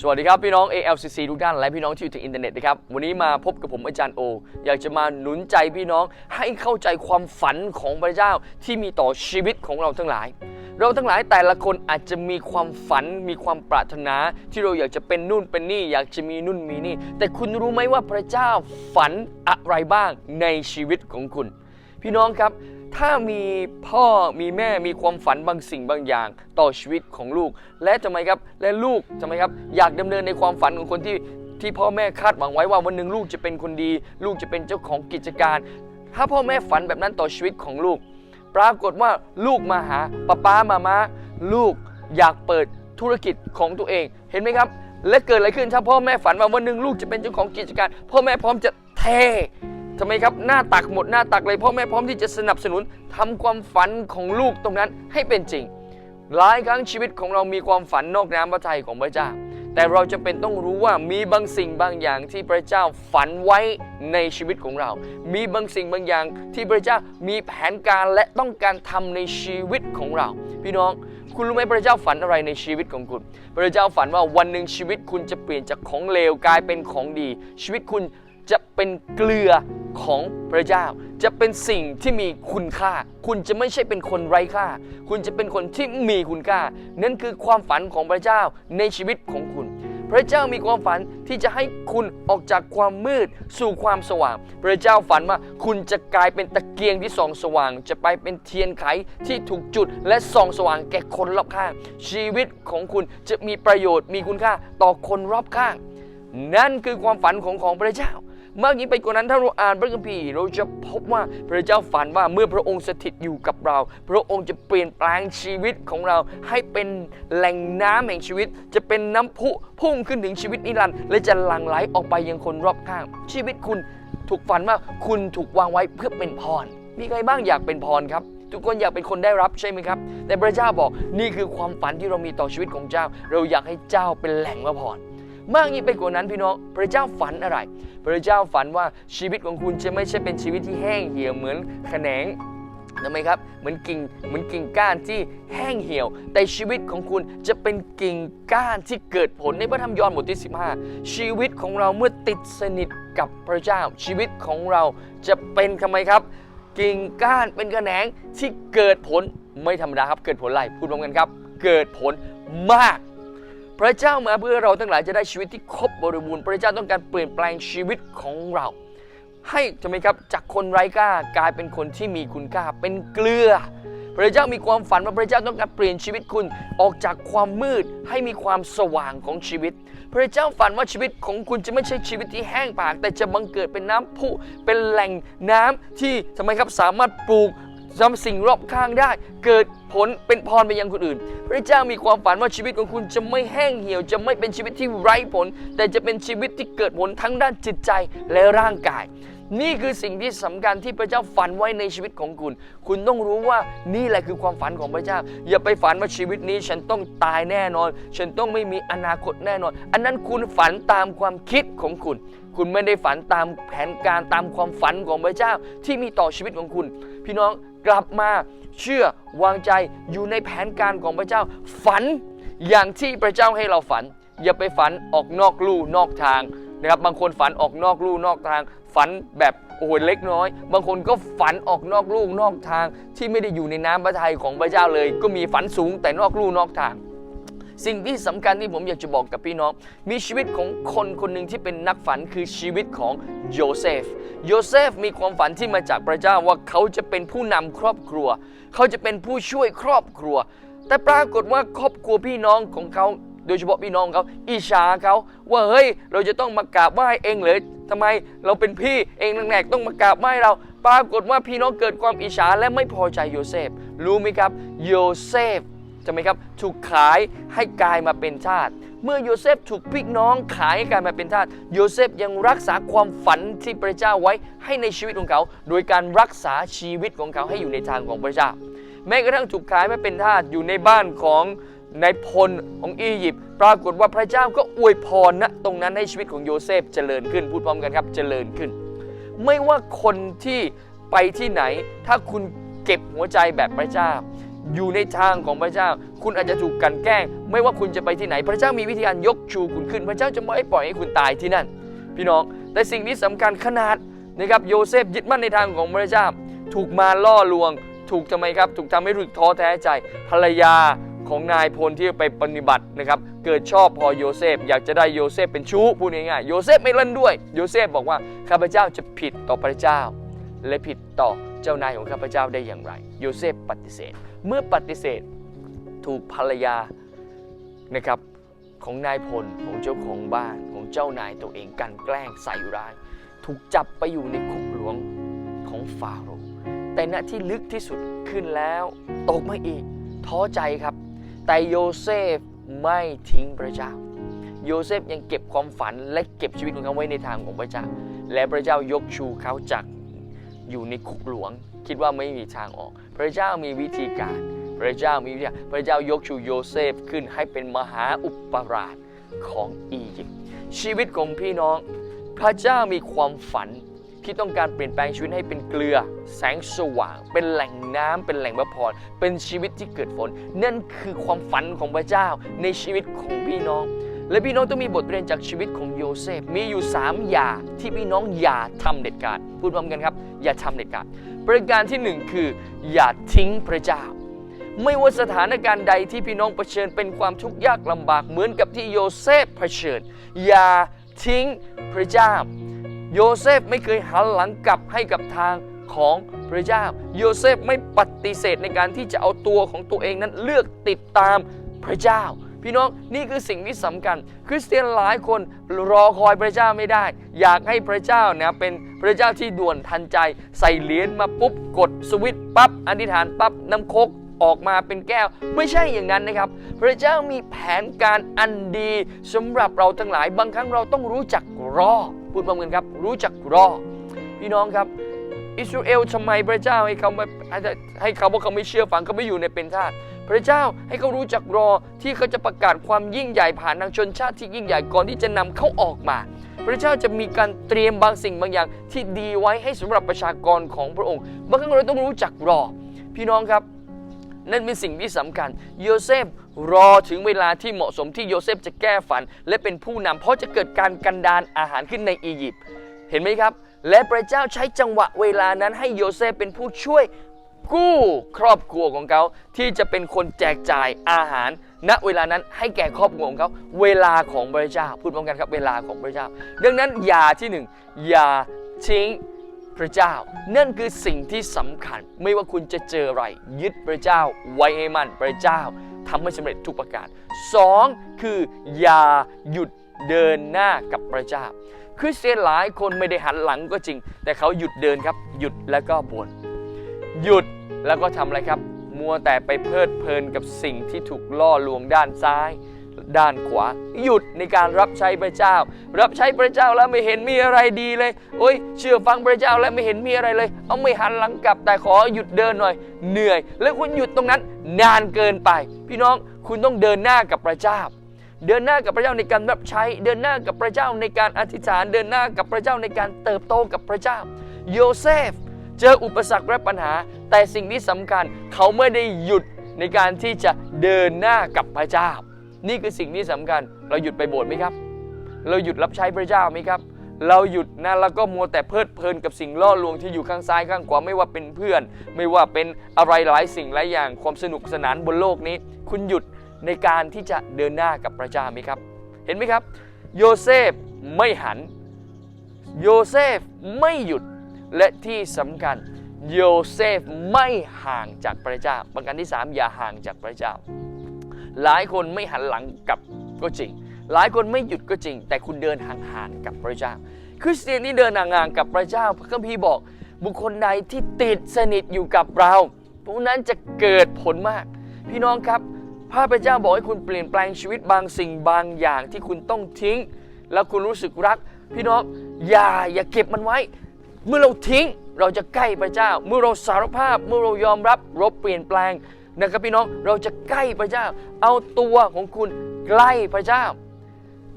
สวัสดีครับพี่น้อง ALCC ทุกท่านและพี่น้องที่อยู่ทางอินเทอร์เน็ตนะครับวันนี้มาพบกับผมอาจารย์โอ อยากจะมาหนุนใจพี่น้องให้เข้าใจความฝันของพระเจ้าที่มีต่อชีวิตของเราทั้งหลาย เราทั้งหลายแต่ละคนอาจจะมีความฝันมีความปรารถนา ที่เราอยากจะเป็นนู่นเป็นนี่ อยากจะมีนู่นมีนี่ แต่คุณรู้ไหมว่าพระเจ้าฝันอะไรบ้างในชีวิตของคุณ พี่น้องครับ ถ้ามีพ่อมีแม่มีความฝันบางสิ่งบางอย่าง ต่อชีวิตของลูก และทำไมครับและลูกทำไมครับ อยากดำเนินในความฝันของคนที่ที่พ่อแม่คาดหวังไว้ว่าวันหนึ่งลูกจะเป็นคนดี ลูกจะเป็นเจ้าของกิจการ ถ้าพ่อแม่ฝันแบบนั้นต่อชีวิตของลูก ปรากฏว่าลูกมาหาป้าป้ามามาลูกอยากเปิดธุรกิจของตัวเองเห็นไหมครับ และเกิดอะไรขึ้นถ้าพ่อแม่ฝันว่าวันหนึ่งลูกจะเป็นเจ้าของกิจการ พ่อแม่พร้อมจะเท ทำไมครับหน้าตักหมดหน้าตักเลยพ่อแม่พร้อมที่จะสนับสนุนทำความฝันของลูกตรงนั้นให้เป็นจริง หลายครั้งชีวิตของเรามีความฝันนอกน้ำพระทัยของพระเจ้า แต่เราจะเป็นต้องรู้ว่ามีบางสิ่งบางอย่างที่พระเจ้าฝันไว้ในชีวิตของเรา มีบางสิ่งบางอย่างที่พระเจ้ามีแผนการและต้องการทำในชีวิตของเรา พี่น้องคุณรู้ไหมพระเจ้าฝันอะไรในชีวิตของคุณ พระเจ้าฝันว่าวันหนึ่งชีวิตคุณจะเปลี่ยนจากของเลวกลายเป็นของดี ชีวิตคุณ จะเป็นเกลือของพระเจ้า จะเป็นสิ่งที่มีคุณค่า คุณจะไม่ใช่เป็นคนไร้ค่า คุณจะเป็นคนที่มีคุณค่า นั่นคือความฝันของพระเจ้าในชีวิตของคุณ พระเจ้ามีความฝันที่จะให้คุณออกจากความมืดสู่ความสว่าง พระเจ้าฝันว่าคุณจะกลายเป็นตะเกียงที่ส่องสว่าง จะไปเป็นเทียนไขที่ถูกจุด และส่องสว่างแก่คนรอบข้าง ชีวิตของคุณจะมีประโยชน์มีคุณค่าต่อคนรอบข้าง นั่นคือความฝันของของพระเจ้า มากยิ่งไปกว่านั้นถ้าเราอ่านพระคัมภีร์เราจะพบว่าพระเจ้าฝันว่าเมื่อพระองค์สถิตอยู่กับเรา พระองค์จะเปลี่ยนแปลงชีวิตของเรา ให้เป็นแหล่งน้ำแห่งชีวิต จะเป็นน้ำพุพุ่งขึ้นถึงชีวิตนิรันดร์และจะหลั่งไหลออกไปยังคนรอบข้าง ชีวิตคุณถูกฝันว่าคุณถูกวางไว้เพื่อเป็นพร มีใครบ้างอยากเป็นพรครับทุกคนอยากเป็นคนได้รับใช่ไหมครับ แต่พระเจ้าบอกนี่คือความฝันที่เรามีต่อชีวิตของเจ้า เราอยากให้เจ้าเป็นแหล่งพระพร มากยิ่งไปกว่านั้นพี่น้อง พระเจ้าฝันอะไร พระเจ้าฝันว่าชีวิตของคุณจะไม่ใช่เป็นชีวิตที่แห้งเหี่ยวเหมือนแขนงทำไมครับ เหมือนกิ่ง เหมือนกิ่งก้านที่แห้งเหี่ยว แต่ชีวิตของคุณจะเป็นกิ่งก้านที่เกิดผลในพระธรรมยอห์นบทที่ 15 ชีวิตของเราเมื่อติดสนิทกับพระเจ้า ชีวิตของเราจะเป็นทำไมครับ กิ่งก้านเป็นแขนงที่เกิดผลไม่ธรรมดาครับ เกิดผลอะไร พูดพร้อมกันครับ เกิดผลมาก พระเจ้ามาเพื่อเราทั้งหลายจะได้ชีวิตที่ครบบริบูรณ์พระเจ้าต้องการเปลี่ยนแปลงชีวิตของเรา ให้ทำไหมครับจากคนไร้ค่ากลายเป็นคนที่มีคุณค่าเป็นเกลือ พระเจ้ามีความฝันว่าพระเจ้าต้องการเปลี่ยนชีวิตคุณออกจากความมืดให้มีความสว่างของชีวิต พระเจ้าฝันว่าชีวิตของคุณจะไม่ใช่ชีวิตที่แห้งผาก แต่จะบังเกิดเป็นน้ำพุเป็นแหล่งน้ำที่ทำไมครับสามารถปลูก ทำสิ่งรอบข้างได้ เกิดผลเป็นพรไปยังคนอื่น พระเจ้ามีความฝันว่าชีวิตของคุณจะไม่แห้งเหี่ยว จะไม่เป็นชีวิตที่ไร้ผล แต่จะเป็นชีวิตที่เกิดผลทั้งด้านจิตใจและร่างกาย นี่คือสิ่งที่สำคัญที่พระเจ้าฝันไว้ในชีวิตของคุณ คุณต้องรู้ว่านี่แหละคือความฝันของพระเจ้า อย่าไปฝันว่าชีวิตนี้ฉันต้องตายแน่นอน ฉันต้องไม่มีอนาคตแน่นอน อันนั้นคุณฝันตามความคิดของคุณ คุณไม่ได้ฝันตามแผนการตามความฝันของพระเจ้าที่มีต่อชีวิตของคุณ พี่น้อง กลับมาเชื่อวางใจอยู่ในแผนการของพระเจ้า ฝันอย่างที่พระเจ้าให้เราฝัน อย่าไปฝันออกนอกลู่นอกทางนะครับบางคนฝันออกนอกลู่นอกทาง ฝันแบบโอ้ยเล็กน้อย บางคนก็ฝันออกนอกลู่นอกทาง ที่ไม่ได้อยู่ในน้ำพระทัยของพระเจ้าเลย ก็มีฝันสูงแต่นอกลู่นอกทาง สิ่งที่สำคัญที่ผมอยากจะบอกกับพี่น้อง มีชีวิตของคนคนหนึ่งที่เป็นนักฝันคือชีวิตของโยเซฟ โยเซฟมีความฝันที่มาจากพระเจ้าว่าเขาจะเป็นผู้นำครอบครัว เขาจะเป็นผู้ช่วยครอบครัว แต่ปรากฏว่าครอบครัวพี่น้องของเขาโดยเฉพาะพี่น้องเขาอิจฉาเขาว่าเฮ้ยเราจะต้องมากราบไหว้เองเลยทำไมเราเป็นพี่เองแหนกต้องมากราบไหว้เรา ปรากฏว่าพี่น้องเกิดความอิจฉาและไม่พอใจโยเซฟ รู้ไหมครับ โยเซฟ ใช่ไหมครับถูกขายให้กลายมาเป็นทาสเมื่อโยเซฟถูกพี่น้องขายให้กลายมาเป็นทาสโยเซฟยังรักษาความฝันที่พระเจ้าไว้ให้ในชีวิตของเขา โดยการรักษาชีวิตของเขาให้อยู่ในทางของพระเจ้า แม้กระทั่งถูกขายมาเป็นทาสอยู่ในบ้านของนายพลของอียิปต์ปรากฏว่าพระเจ้าก็อวยพรนะตรงนั้นให้ชีวิตของโยเซฟเจริญขึ้นพูดพร้อมกันครับเจริญขึ้น ไม่ว่าคนที่ไปที่ไหน ถ้าคุณเก็บหัวใจแบบพระเจ้า อยู่ในทางของพระเจ้า คุณอาจจะถูกกันแกล้ง ไม่ว่าคุณจะไปที่ไหน พระเจ้ามีวิธีการยกชูคุณขึ้น พระเจ้าจะไม่ปล่อยให้คุณตายที่นั่น พี่น้อง แต่สิ่งที่สำคัญขนาดนะครับโยเซฟยึดมั่นในทางของพระเจ้า ถูกมาล่อลวง ถูกทำไมครับ ถูกทำให้รู้สึกท้อแท้ใจ ภรรยาของนายพลที่ไปปฏิบัตินะครับ เกิดชอบพอโยเซฟ อยากจะได้โยเซฟเป็นชู้พูดง่ายๆโยเซฟไม่เล่นด้วย โยเซฟบอกว่าข้าพเจ้าจะผิดต่อพระเจ้า และผิดต่อเจ้านายของข้าพเจ้าได้อย่างไร โยเซฟปฏิเสธ เมื่อปฏิเสธถูกภรรยานะครับของนายพลของเจ้าของบ้านของเจ้านายตัวเองกันแกล้งใส่ร้าย ถูกจับไปอยู่ในคุกหลวงของฟาโรห์แต่ณที่ลึกที่สุดขึ้นแล้วตกมาอีกท้อใจครับ แต่โยเซฟไม่ทิ้งพระเจ้า โยเซฟยังเก็บความฝันและเก็บชีวิตของเขาไว้ในทางของพระเจ้า และพระเจ้ายกชูเขาจากอยู่ในคุกหลวง คิดว่าไม่มีทางออก พระเจ้ามีวิธีการ พระเจ้ามีวิธีพระเจ้ายกชูโยเซฟขึ้นให้เป็นมหาอุปราชของอียิปต์ชีวิตของพี่น้อง พระเจ้ามีความฝันที่ต้องการเปลี่ยนแปลงชีวิตให้เป็นเกลือ แสงสว่าง เป็นแหล่งน้ำเป็นแหล่งพระพรเป็นชีวิตที่เกิดผลนั่นคือความฝันของพระเจ้าในชีวิตของพี่น้อง และพี่น้องต้องมีบทเรียนจากชีวิตของโยเซฟ มีอยู่ 3 อย่าที่พี่น้องอย่าทำเด็ดขาด พูดพร้อมกันครับ อย่าทำเด็ดขาด ประการที่ 1 คือ อย่าทิ้งพระเจ้า ไม่ว่าสถานการณ์ใดที่พี่น้องเผชิญเป็นความทุกข์ยากลำบากเหมือนกับที่โยเซฟเผชิญ อย่าทิ้งพระเจ้า โยเซฟไม่เคยหันหลังกลับให้กับทางของพระเจ้า โยเซฟไม่ปฏิเสธในการที่จะเอาตัวของตัวเองนั้นเลือกติดตามพระเจ้า พี่น้องนี่คือสิ่งที่สำคัญ คริสเตียนหลายคนรอคอยพระเจ้าไม่ได้ อยากให้พระเจ้านี่ยเป็นพระเจ้าที่ด่วนทันใจ ใส่เหรียญมาปุ๊บกดสวิตช์ปั๊บอธิษฐานปั๊บน้ำโคกออกมาเป็นแก้ว ไม่ใช่อย่างนั้นนะครับ พระเจ้ามีแผนการอันดีสำหรับเราทั้งหลาย บางครั้งเราต้องรู้จักรอพูดพร้อมกันครับ รู้จักรอ พี่น้องครับอิสราเอลทำไมพระเจ้าให้เขาไม่ให้เขาว่าเขาไม่เชื่อฟังเขาไม่อยู่ในเป็นทาส พระเจ้าให้เขารู้จักรอที่เขาจะประกาศความยิ่งใหญ่ผ่านทางชนชาติที่ยิ่งใหญ่ก่อนที่จะนำเขาออกมา พระเจ้าจะมีการเตรียมบางสิ่งบางอย่างที่ดีไว้ให้สำหรับประชากรของพระองค์ บางครั้งเราต้องรู้จักรอ พี่น้องครับ นั่นเป็นสิ่งที่สำคัญ โยเซฟรอถึงเวลาที่เหมาะสมที่โยเซฟจะแก้ฝัน และเป็นผู้นำเพราะจะเกิดการกันดานอาหารขึ้นในอียิปต์เห็นไหมครับและพระเจ้าใช้จังหวะเวลานั้นให้โยเซฟเป็นผู้ช่วย กู้ครอบครัวของเขาที่จะเป็นคนแจกจ่ายอาหาร ณเวลานั้นให้แก่ครอบครัวของเขาเวลาของพระเจ้าพูดพร้อมกันครับเวลาของพระเจ้า ดังนั้นอย่าที่หนึ่งอย่าทิ้งพระเจ้า นั่นคือสิ่งที่สำคัญ ไม่ว่าคุณจะเจออะไร ยึดพระเจ้า ไว้ให้มันพระเจ้าทำให้สำเร็จทุกประการสองคืออย่าหยุดเดินหน้ากับพระเจ้า คริสเตียนหลายคนไม่ได้หันหลังก็จริง แต่เขาหยุดเดินครับ หยุดแล้วก็บ่น หยุดแล้วก็ทำอะไรครับ มัวแต่ไปเพลิดเพลินกับสิ่งที่ถูกล่อลวงด้านซ้าย ด้านขวา หยุดในการรับใช้พระเจ้า รับใช้พระเจ้าแล้วไม่เห็นมีอะไรดีเลยโอ้ยเชื่อฟังพระเจ้าแล้วไม่เห็นมีอะไรเลย เอาไม่หันหลังกลับแต่ขอหยุดเดินหน่อย เหนื่อย แล้วคุณหยุดตรงนั้นนานเกินไป พี่น้องคุณต้องเดินหน้ากับพระเจ้าเดินหน้ากับพระเจ้าในการรับใช้ เดินหน้ากับพระเจ้าในการอธิษฐาน เดินหน้ากับพระเจ้าในการเติบโตกับพระเจ้า โยเซฟ เจออุปสรรคและปัญหา แต่สิ่งที่สำคัญเขาไม่ได้หยุดในการที่จะเดินหน้ากับพระเจ้า นี่คือสิ่งที่สำคัญ เราหยุดไปโบสถ์ไหมครับ เราหยุดรับใช้พระเจ้าไหมครับ เราหยุดนะแล้วก็มัวแต่เพลิดเพลินกับสิ่งล่อลวงที่อยู่ข้างซ้ายข้างขวาไม่ว่าเป็นเพื่อน ไม่ว่าเป็นอะไรหลายสิ่งหลายอย่างความสนุกสนานบนโลกนี้ คุณหยุดในการที่จะเดินหน้ากับพระเจ้าไหมครับ เห็นไหมครับ โยเซฟไม่หัน โยเซฟไม่หยุด และที่สำคัญโยเซฟไม่ห่างจากพระเจ้า ประการที่3อย่าห่างจากพระเจ้า หลายคนไม่หันหลังกลับก็จริง หลายคนไม่หยุดก็จริง แต่คุณเดินห่างๆกับพระเจ้า คริสเตียนที่เดินห่างๆกับพระเจ้าพระคัมภีร์บอก บุคคลใดที่ติดสนิทอยู่กับเราพวกนั้นจะเกิดผลมาก พี่น้องครับพระพเจ้าบอกให้คุณเปลี่ยนแปลงชีวิตบางสิ่งบางอย่างที่คุณต้องทิ้ง แล้วคุณรู้สึกรัก พี่น้องอย่าอย่าเก็บมันไว้ เมื่อเราทิ้งเราจะใกล้พระเจ้า เมื่อเราสารภาพ เมื่อเรายอมรับเราเปลี่ยนแปลงนะครับพี่น้องเราจะใกล้พระเจ้า เอาตัวของคุณใกล้พระเจ้า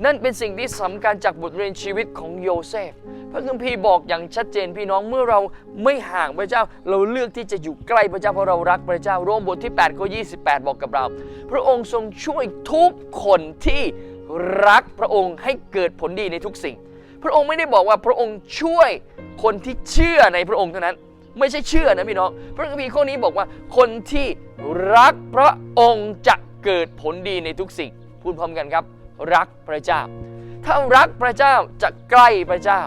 นั่นเป็นสิ่งที่สำคัญจากบทเรียนชีวิตของโยเซฟพระคัมภีร์บอกอย่างชัดเจนพี่น้องเมื่อเราไม่ห่างพระเจ้า เราเลือกที่จะอยู่ใกล้พระเจ้าเพราะเรารักพระเจ้าโรมบทที่8ข้อ28บอกกับเรา พระองค์ทรงช่วยทุกคนที่รักพระองค์ให้เกิดผลดีในทุกสิ่ง พระองค์ไม่ได้บอกว่าพระองค์ช่วยคนที่เชื่อในพระองค์เท่านั้น ไม่ใช่เชื่อนะพี่น้องพระคัมภีร์ข้อนี้บอกว่าคนที่รักพระองค์จะเกิดผลดีในทุกสิ่งพูดพร้อมกันครับ รักพระเจ้า ถ้ารักพระเจ้าจะใกล้พระเจ้า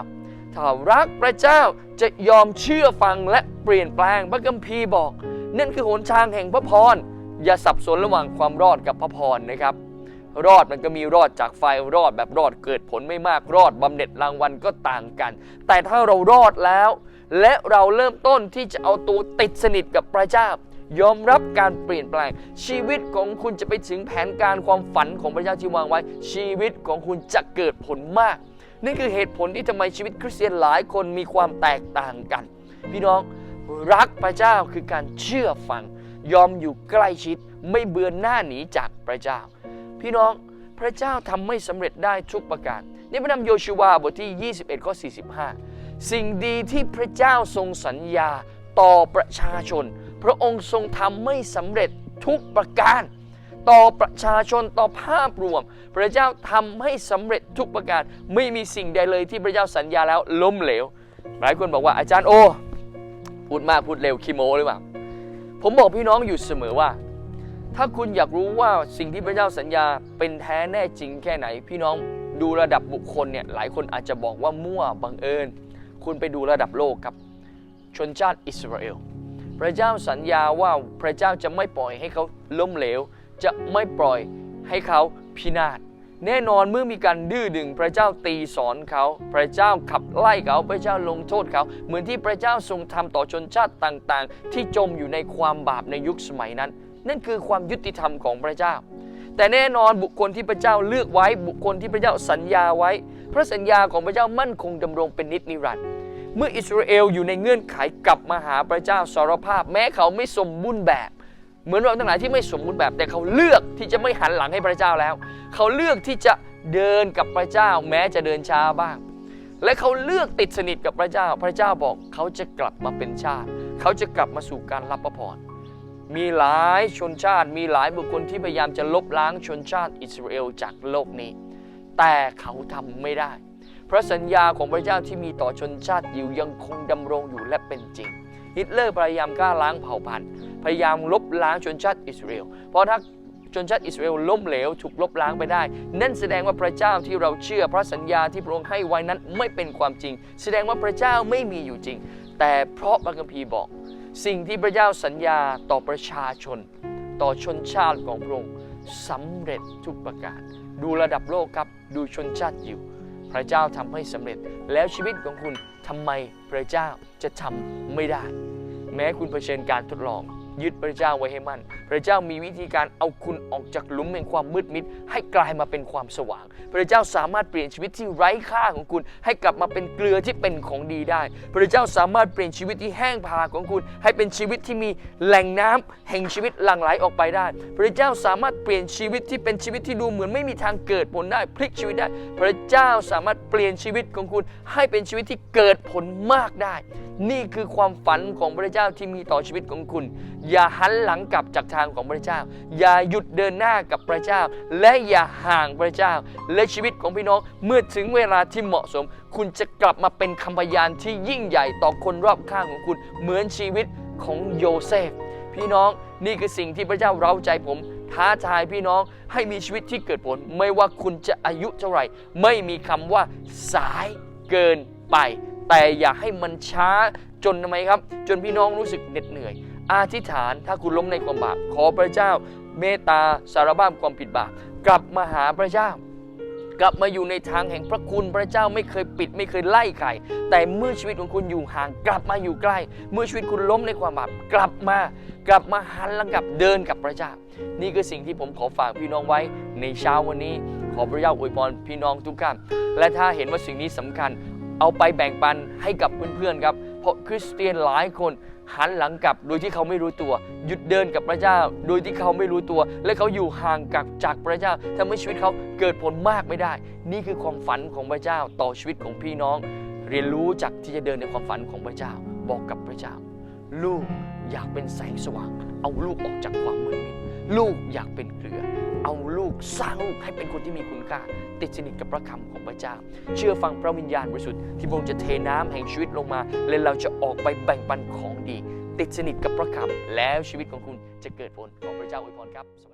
ถ้ารักพระเจ้าจะยอมเชื่อฟังและเปลี่ยนแปลงพระคัมภีร์บอกนั่นคือหนทางแห่งพระพรอย่าสับสนระหว่างความรอดกับพระพรนะครับ รอดมันก็มีรอดจากไฟรอดแบบรอดเกิดผลไม่มากรอดบำเหน็จรางวัลก็ต่างกัน แต่ถ้าเรารอดแล้ว และเราเริ่มต้นที่จะเอาตัวติดสนิทกับพระเจ้ายอมรับการเปลี่ยนแปลง ชีวิตของคุณจะไปถึงแผนการความฝันของพระเจ้าที่วางไว้ ชีวิตของคุณจะเกิดผลมาก นี่คือเหตุผลที่ทำไมชีวิตคริสเตียนหลายคนมีความแตกต่างกัน พี่น้องรักพระเจ้าคือการเชื่อฟัง ยอมอยู่ใกล้ชิดไม่เบือนหน้าหนีจากพระเจ้า พี่น้องพระเจ้าทำไม่สำเร็จได้ทุกประการในพระธรรมโยชูวาบทที่ 21ข้อ45 สิ่งดีที่พระเจ้าทรงสัญญาต่อประชาชน พระองค์ทรงทำไม่สำเร็จทุกประการ ต่อประชาชนต่อภาพรวม พระเจ้าทำให้สำเร็จทุกประการ ไม่มีสิ่งใดเลยที่พระเจ้าสัญญาแล้วล้มเหลว หลายคนบอกว่าอาจารย์โอพูดมากพูดเร็วคิโมหรือเปล่าผมบอกพี่น้องอยู่เสมอว่า ถ้าคุณอยากรู้ว่าสิ่งที่พระเจ้าสัญญาเป็นแท้แน่จริงแค่ไหน พี่น้องดูระดับบุคคลเนี่ยหลายคนอาจจะบอกว่ามั่วบังเอิญ คุณไปดูระดับโลกครับ ชนชาติอิสราเอลพระเจ้าสัญญาว่าพระเจ้าจะไม่ปล่อยให้เขาล้มเหลว จะไม่ปล่อยให้เขาพินาศแน่นอนเมื่อมีการดื้อดึงพระเจ้าตีสอนเขา พระเจ้าขับไล่เขา พระเจ้าลงโทษเขา เหมือนที่พระเจ้าทรงทำต่อชนชาติต่างๆ ที่จมอยู่ในความบาปในยุคสมัยนั้น นั่นคือความยุติธรรมของพระเจ้า แต่แน่นอนบุคคลที่พระเจ้าเลือกไว้ บุคคลที่พระเจ้าสัญญาไว้ พระสัญญาของพระเจ้ามั่นคงดำรงเป็นนิจนิรันดร์เมื่ออิสราเอลอยู่ในเงื่อนไขกลับมาหาพระเจ้าสารภาพ แม้เขาไม่สมบูรณ์แบบ เหมือนเราทั้งหลายที่ไม่สมบูรณ์แบบ แต่เขาเลือกที่จะไม่หันหลังให้พระเจ้าแล้ว เขาเลือกที่จะเดินกับพระเจ้า แม้จะเดินช้าบ้าง และเขาเลือกติดสนิทกับพระเจ้า พระเจ้าบอกเขาจะกลับมาเป็นชาติ เขาจะกลับมาสู่การรับพระพร มีหลายชนชาติ มีหลายบุคคลที่พยายามจะลบล้างชนชาติอิสราเอลจากโลกนี้ แต่เขาทำไม่ได้พระสัญญาของพระเจ้าที่มีต่อชนชาติยิวยังคงดำรงอยู่และเป็นจริงฮิตเลอร์พยายามกล้าล้างเผ่าพันธุ์ พยายามลบล้างชนชาติอิสราเอล เพราะถ้าชนชาติอิสราเอลล้มเหลวถูกลบล้างไปได้ นั่นแสดงว่าพระเจ้าที่เราเชื่อพระสัญญาที่พระองค์ให้ไว้นั้นไม่เป็นความจริง แสดงว่าพระเจ้าไม่มีอยู่จริง แต่เพราะพระคัมภีร์บอก สิ่งที่พระเจ้าสัญญาต่อประชาชน ต่อชนชาติของพระองค์สำเร็จทุกประการ ดูระดับโลกครับดูชนชาติอยู่ พระเจ้าทำให้สำเร็จแล้วชีวิตของคุณทำไมพระเจ้าจะทำไม่ได้ แม้คุณเผชิญการทดลอง ยึดพระเจ้าไว้ให้มั่น พระเจ้ามีวิธีการเอาคุณออกจากหลุมแห่งความมืดมิด ให้กลายมาเป็นความสว่าง พระเจ้าสามารถเปลี่ยนชีวิตที่ไร้ค่าของคุณ ให้กลับมาเป็นเกลือที่เป็นของดีได้ พระเจ้าสามารถเปลี่ยนชีวิตที่แห้งผากของคุณ ให้เป็นชีวิตที่มีแหล่งน้ำแห่งชีวิตหลั่งไหลออกไปได้ พระเจ้าสามารถเปลี่ยนชีวิตที่เป็นชีวิตที่ดูเหมือนไม่มีทางเกิดผลได้พลิกชีวิตได้ พระเจ้าสามารถเปลี่ยนชีวิตของคุณ ให้เป็นชีวิตที่เกิดผลมากได้ นี่คือความฝันของพระเจ้าที่มีต่อชีวิตของคุณอย่าหันหลังกลับจากทางของพระเจ้า อย่าหยุดเดินหน้ากับพระเจ้า และอย่าห่างพระเจ้า และชีวิตของพี่น้องเมื่อถึงเวลาที่เหมาะสม คุณจะกลับมาเป็นคำพยานที่ยิ่งใหญ่ต่อคนรอบข้างของคุณ เหมือนชีวิตของโยเซฟ พี่น้องนี่คือสิ่งที่พระเจ้าเร้าใจผมท้าทายพี่น้องให้มีชีวิตที่เกิดผล ไม่ว่าคุณจะอายุเท่าไหร่ ไม่มีคำว่าสายเกินไป แต่อย่าให้มันช้าจนทำไมครับ จนพี่น้องรู้สึกเหน็ดเหนื่อย อธิษฐานถ้าคุณล้มในความบาปขอพระเจ้าเมตตาสารภาพความผิดบาปกลับมาหาพระเจ้ากลับมาอยู่ในทางแห่งพระคุณพระเจ้าไม่เคยปิดไม่เคยไล่ใครแต่เมื่อชีวิตของคุณอยู่ห่าง กลับมาอยู่ใกล้ เมื่อชีวิตคุณล้มในความบาปกลับมากลับมาหันหลังกลับเดินกับพระเจ้า นี่คือสิ่งที่ผมขอฝากพี่น้องไว้ในเช้าวันนี้ ขอพระเจ้าอวยพรพี่น้องทุกท่านและถ้าเห็นว่าสิ่งนี้สำคัญ เอาไปแบ่งปันให้กับเพื่อนๆครับเพราะคริสเตียนหลายคน หันหลังกลับโดยที่เขาไม่รู้ตัว หยุดเดินกับพระเจ้า โดยที่เขาไม่รู้ตัว และเขาอยู่ห่างกับจากพระเจ้าทำให้ชีวิตเขาเกิดผลมากไม่ได้ นี่คือความฝันของพระเจ้าต่อชีวิตของพี่น้อง เรียนรู้จากที่จะเดินในความฝันของพระเจ้า บอกกับพระเจ้า ลูกอยากเป็นแสงสว่าง เอาลูกออกจากความมืดมิดลูกอยากเป็นเกลือ เอาลูกสร้างลูกให้เป็นคนที่มีคุณค่า ติดสนิทกับพระคำของพระเจ้า เชื่อฟังพระวิญญาณบริสุทธิ์ที่พระองค์จะเทน้ำแห่งชีวิตลงมา และเราจะออกไปแบ่งปันของดี ติดสนิทกับพระคำแล้วชีวิตของคุณจะเกิดผลของพระเจ้าอวยพรครับ